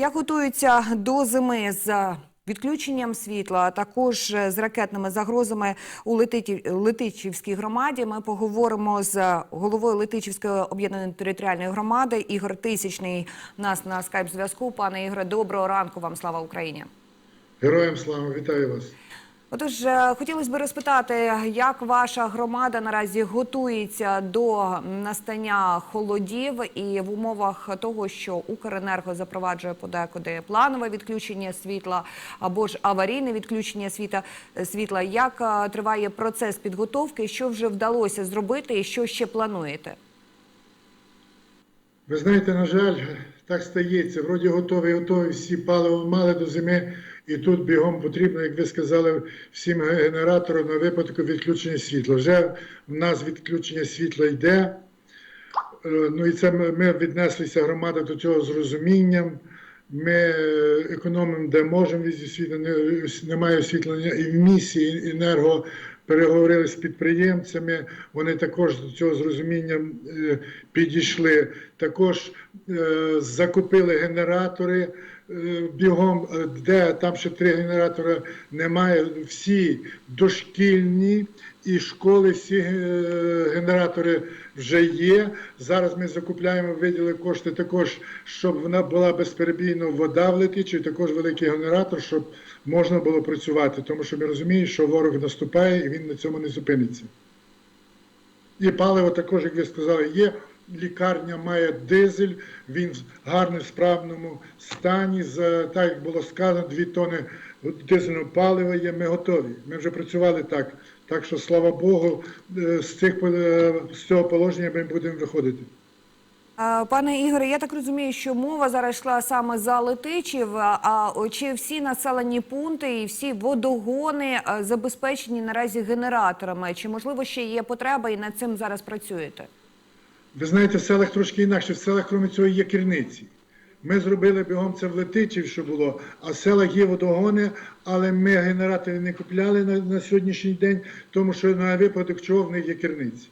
Як готуються до зими з відключенням світла, а також з ракетними загрозами у Летиті- Летичівській громаді? Ми поговоримо з головою Летичівської об'єднаної територіальної громади Ігор Тисячний. Нас на скайп-зв'язку. Пане Ігоре, доброго ранку вам. Слава Україні. Героям слава, вітаю вас. Отож, е, хотілося б розпитати, як ваша громада наразі готується до настання холодів і в умовах того, що Укренерго запроваджує подекуди планове відключення світла або ж аварійне відключення світа світла. Як е, триває процес підготовки? Що вже вдалося зробити, і що ще плануєте? Ви знаєте, на жаль, так стається. Вроді готові, готові, всі паливо мали до зими, і тут бігом потрібно, як ви сказали, всім генераторам на випадку відключення світла. Вже в нас відключення світла йде. Е, Ну і це ми, віднеслися громада до цього з розумінням. Ми е, економимо де можемо від світла, немає освітлення і в місті, і енерго переговорили з підприємцями. Вони також до цього з розумінням е, підійшли. Також е, закупили генератори бігом, е, де там ще три генератори немає. Всі дошкільні і школи, всі е, генератори вже є. Зараз ми закупляємо, виділи кошти також, щоб вона була безперебійно вода в летичі, також великий генератор, щоб можна було працювати. Тому що ми розуміємо, що ворог наступає і він на цьому не зупиниться. І паливо також, як ви сказали, є. Лікарня має дизель, він в гарному справному стані. За так як було сказано, дві тони дизельного палива є. Ми готові. Ми вже працювали так. Так що, слава Богу, е, з цих е, з цього положення ми будемо виходити. Пане Ігоре, я так розумію, що мова зараз йшла саме за Летичів. А чи всі населені пункти і всі водогони е, забезпечені наразі генераторами? Чи можливо ще є потреба і над цим зараз працюєте? Ви знаєте, в селах трошки інакше. В селах, крім цього, є керниці. Ми зробили бігом це в Летичів, що було, а в селах є водогони, але ми генератори не купляли на, на сьогоднішній день, тому що на випадок чого в них є керниці.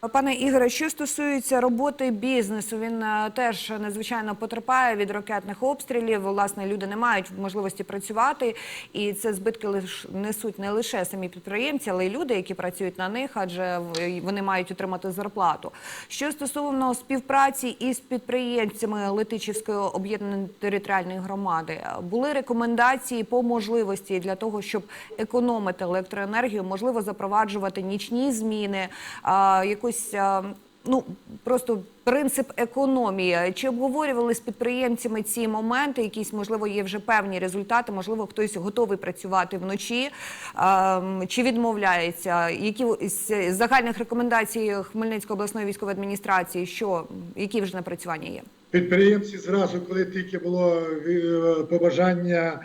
Пане Ігоре, що стосується роботи бізнесу, він е, теж надзвичайно потерпає від ракетних обстрілів. Власне, люди не мають можливості працювати, і це збитки несуть не лише самі підприємці, але й люди, які працюють на них, адже вони мають отримати зарплату. Що стосовно співпраці із підприємцями Летичівської об'єднаної територіальної громади, були рекомендації по можливості для того, щоб економити електроенергію, можливо, запроваджувати нічні зміни, а, якось ну просто принцип економії. Чи обговорювали з підприємцями ці моменти? Якісь можливо є вже певні результати? Можливо, хтось готовий працювати вночі чи відмовляється? Які з загальних рекомендацій Хмельницької обласної військової адміністрації, що які вже напрацювання є? Підприємці зразу, коли тільки було е, побажання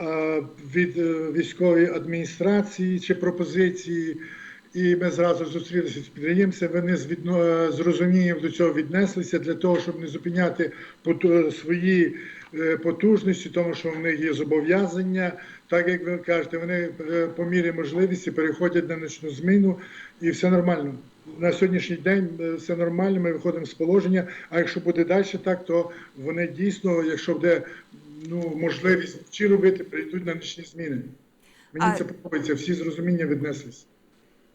е, від е, військової адміністрації чи пропозиції, і ми зразу зустрілися з підприємцями, вони з, відно, з розумінням до цього віднеслися для того, щоб не зупиняти поту- свої е, потужності, тому що в них є зобов'язання. Так як ви кажете, вони е, по мірі можливості переходять на ночну зміну і все нормально. На сьогоднішній день е, все нормально, ми виходимо з положення. А якщо буде далі так, то вони дійсно, якщо буде ну, можливість чи робити, прийдуть на нічні зміни. Мені А- це подобається, всі з розумінням віднеслись.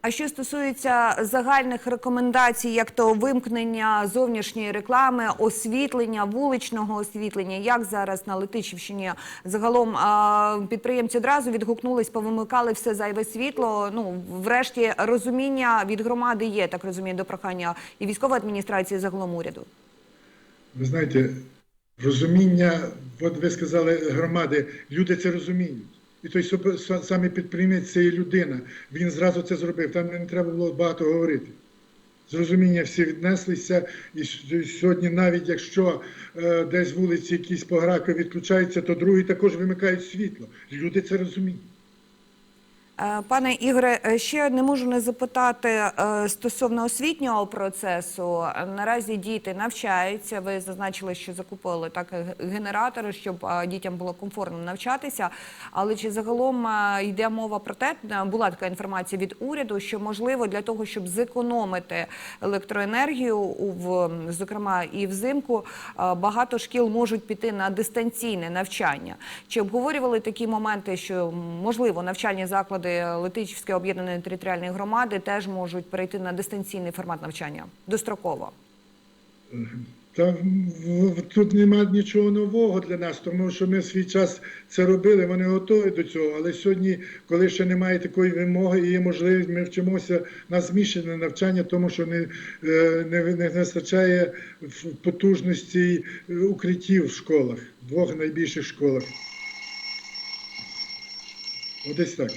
А що стосується загальних рекомендацій, як то вимкнення зовнішньої реклами, освітлення, вуличного освітлення, як зараз на Летичівщині загалом підприємці одразу відгукнулись, повимикали все зайве світло. Ну, врешті розуміння від громади є, так розумію, до прохання і військової адміністрації, і загалом уряду. Ви знаєте, розуміння, от ви сказали громади, люди це розуміють. І той саме підприємець це є людина. Він зразу це зробив. Там не треба було багато говорити. З розуміння всі віднеслися, і сьогодні, навіть якщо е, десь вулиці якісь пограки відключаються, то другі також вимикають світло. Люди це розуміють. Е, Пане Ігоре, е, ще не можу не запитати е, стосовно освітнього процесу. Наразі діти навчаються. Ви зазначили, що закупили так генератори, щоб дітям було комфортно навчатися. Але чи загалом йде мова про те, була така інформація від уряду, що можливо для того, щоб зекономити електроенергію, в зокрема і взимку, багато шкіл можуть піти на дистанційне навчання. Чи обговорювали такі моменти, що можливо навчальні заклади Летичівської об'єднаної територіальної громади теж можуть перейти на дистанційний формат навчання достроково? Та тут немає нічого нового для нас, тому що ми свій час це робили, вони готові до цього. Але сьогодні, коли ще немає такої вимоги і є можливість, ми вчимося на змішане навчання, тому що не, е, не, не вистачає потужності укриттів в школах, в двох найбільших школах. Ось так.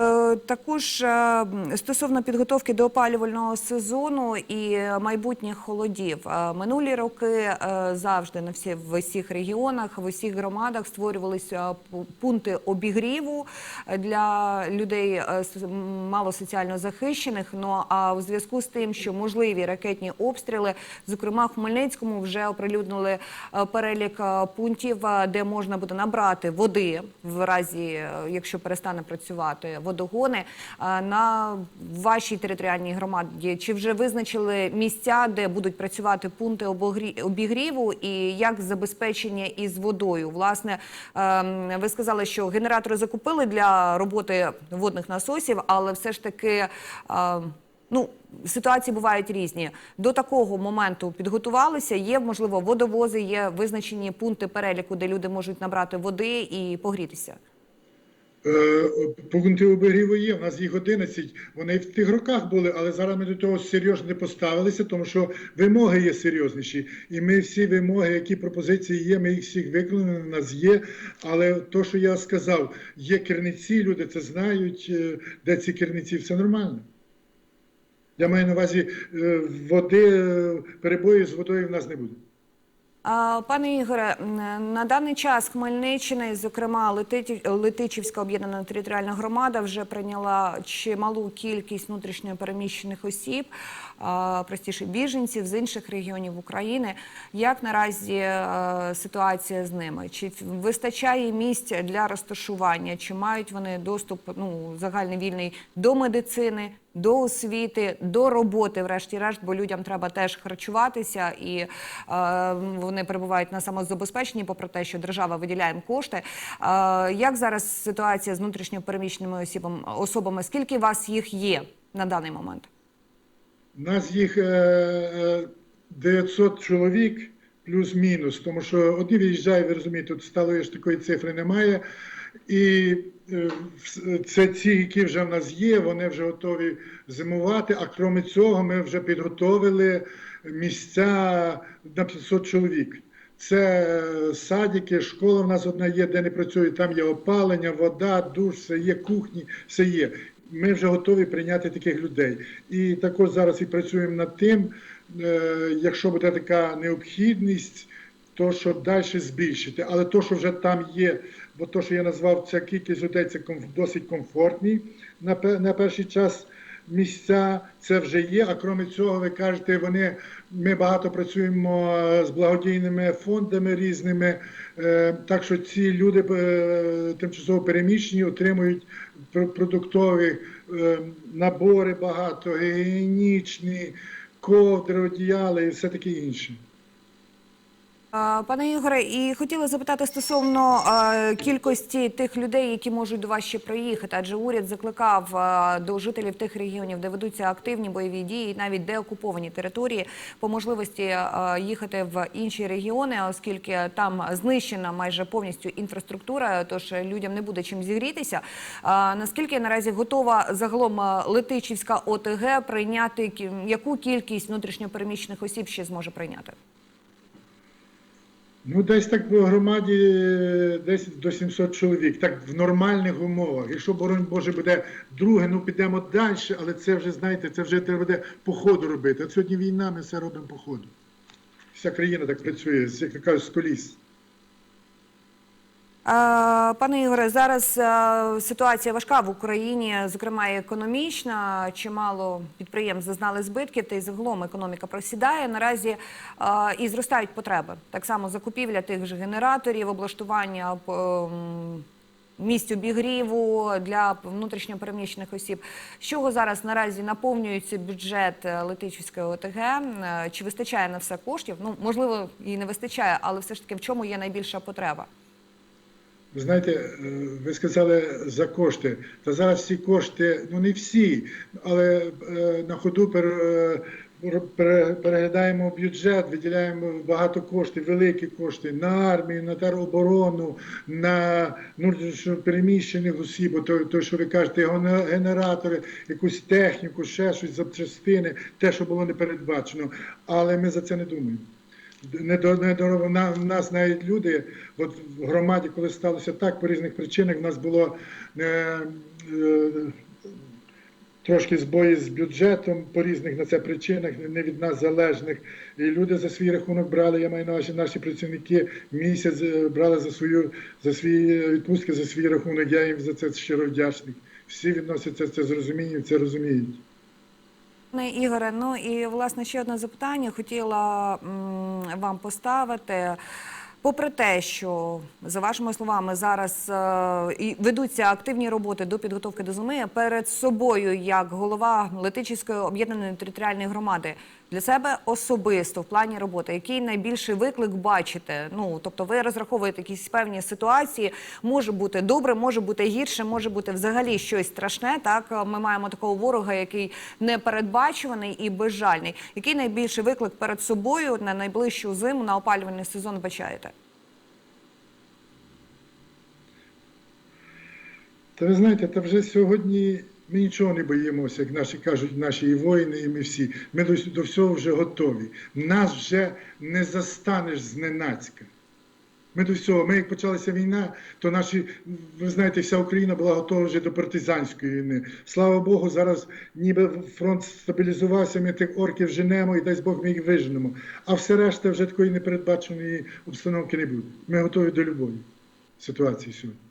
Е, Також е, стосовно підготовки до опалювального сезону і майбутніх холодів, Е, минулі роки е, завжди на всі в усіх регіонах, в усіх громадах створювалися пункти обігріву для людей мало соціально захищених. Ну а у зв'язку з тим, що можливі ракетні обстріли, зокрема в Хмельницькому, вже оприлюднили перелік пунктів, де можна буде набрати води в разі, якщо перестане працювати водогони е, на вашій територіальній громаді. Чи вже визначили місця, де будуть працювати пункти обігріву, і як забезпечення із водою? Власне, ем, ви сказали, що генератори закупили для роботи водних насосів, але все ж таки. ем, Ну, ситуації бувають різні. До такого моменту підготувалися. Є можливо водовози, є визначені пункти переліку, де люди можуть набрати води і погрітися. Е, Пункти обігріву є, у нас їх 11. Вони в тих роках були, але зараз ми до того серйозно не поставилися, тому що вимоги є серйозніші. І ми всі вимоги, які пропозиції є, ми їх всіх виконали, у нас є. Але то, що я сказав, є керниці, люди це знають, е, де ці керниці, все нормально. Я маю на увазі, е, води, перебої з водою в нас не буде. Пане Ігоре, на даний час Хмельниччина, і, зокрема Летичів- Летичівська об'єднана територіальна громада, вже прийняла чималу кількість внутрішньо переміщених осіб, простіше біженців з інших регіонів України. Як наразі е, ситуація з ними? Чи вистачає місць для розташування? Чи мають вони доступ ну, загальний вільний до медицини? До освіти, до роботи, врешті-решт, бо людям треба теж харчуватися, і е, вони перебувають на самозабезпеченні, попри те, що держава виділяє кошти. Е, як зараз ситуація з внутрішньо переміщеними особами? Скільки вас їх є на даний момент? У нас їх е, е, 900 чоловік плюс-мінус, тому що одні виїжджають, ви розумієте, тут сталої ж такої цифри немає. І е, це ці, які вже в нас є, вони вже готові зимувати. А крім цього, ми вже підготовили місця на 500 чоловік. Це е, садики, школа в нас одна є, де не працює. Там є опалення, вода, душ, все є, кухні, все є. Ми вже готові прийняти таких людей. І також зараз і працюємо над тим, е, якщо буде така необхідність, то що далі збільшити. Але то, що вже там є, бо то, що я назвав, ця кількість людей, це досить комфортні на, пе- на перший час місця, це вже є. А крім цього, ви кажете, вони ми багато працюємо е, з благодійними фондами різними. е, Так що ці люди е, тимчасово переміщені отримують пр- продуктові набори багато, гігієнічні, ковдри, одіяли і все таке інше. Пане Ігоре, і хотіла запитати стосовно кількості тих людей, які можуть до вас ще приїхати, адже уряд закликав до жителів тих регіонів, де ведуться активні бойові дії, навіть де окуповані території, по можливості їхати в інші регіони, оскільки там знищена майже повністю інфраструктура, тож людям не буде чим зігрітися. Наскільки наразі готова загалом Летичівська ОТГ прийняти яку кількість внутрішньопереміщених осіб ще зможе прийняти? Ну, десь так по громаді е, десь до 700 чоловік, так в нормальних умовах. Якщо, боронь Боже, буде друге, ну підемо далі, але це вже, знаєте, це вже треба буде по ходу робити. От сьогодні війна, ми все робимо по ходу. Вся країна так працює, як кажуть, з коліс. Пане Ігоре, зараз е, ситуація важка в Україні, зокрема економічна. Чимало підприємств зазнали збитків, та й загалом економіка просідає. Наразі е, і зростають потреби. Так само закупівля тих же генераторів, облаштування м, місць обігріву для внутрішньопереміщених осіб. З чого зараз наразі наповнюється бюджет е, Летичівської ОТГ? Е, Чи вистачає на все коштів? Ну можливо, і не вистачає, але все ж таки в чому є найбільша потреба? Ви знаєте, е, ви сказали за кошти. Та зараз всі кошти, ну не всі, але е, на ходу пере- пере- переглядаємо бюджет, виділяємо багато коштів, великі кошти на армію, на тероборону, на внутрішньо переміщених осіб, то, то, що ви кажете, гене- генератори, якусь техніку, ще щось, запчастини, те, що було не передбачено. Але ми за це не думаємо. Не до не на в нас навіть люди, от в громаді, коли сталося так по різних причинах, в нас було е, е, трошки збої з бюджетом по різних на це причинах, не від нас залежних. І люди за свій рахунок брали. Я маю на увазі, наші працівники місяць е, брали за свою за свої відпустки, за свій рахунок. Я їм за це щиро вдячний. Всі відносяться це з розумінням, це розуміють. Ігоре, ну і власне ще одне запитання хотіла вам поставити. Попри те, що за вашими словами зараз е, і ведуться активні роботи до підготовки до зими, перед собою, як голова Летичівської об'єднаної територіальної громади, для себе особисто в плані роботи, який найбільший виклик бачите? Ну тобто, ви розраховуєте якісь певні ситуації, може бути добре, може бути гірше, може бути взагалі щось страшне. Так ми маємо такого ворога, який непередбачуваний і безжальний. Який найбільший виклик перед собою на найближчу зиму на опалювальний сезон бачаєте? Та ви знаєте, та вже сьогодні ми нічого не боїмося, як наші кажуть, наші і воїни, і ми всі. Ми до, до всього вже готові. Нас вже не застанеш зненацька. Ми до всього. Ми як почалася війна, то наші, ви знаєте, вся Україна була готова вже до партизанської війни. Слава Богу, зараз ніби фронт стабілізувався, ми тих орків женемо і дасть Бог ми їх виженемо. А все решта вже такої непередбаченої обстановки не буде. Ми готові до любої ситуації сьогодні.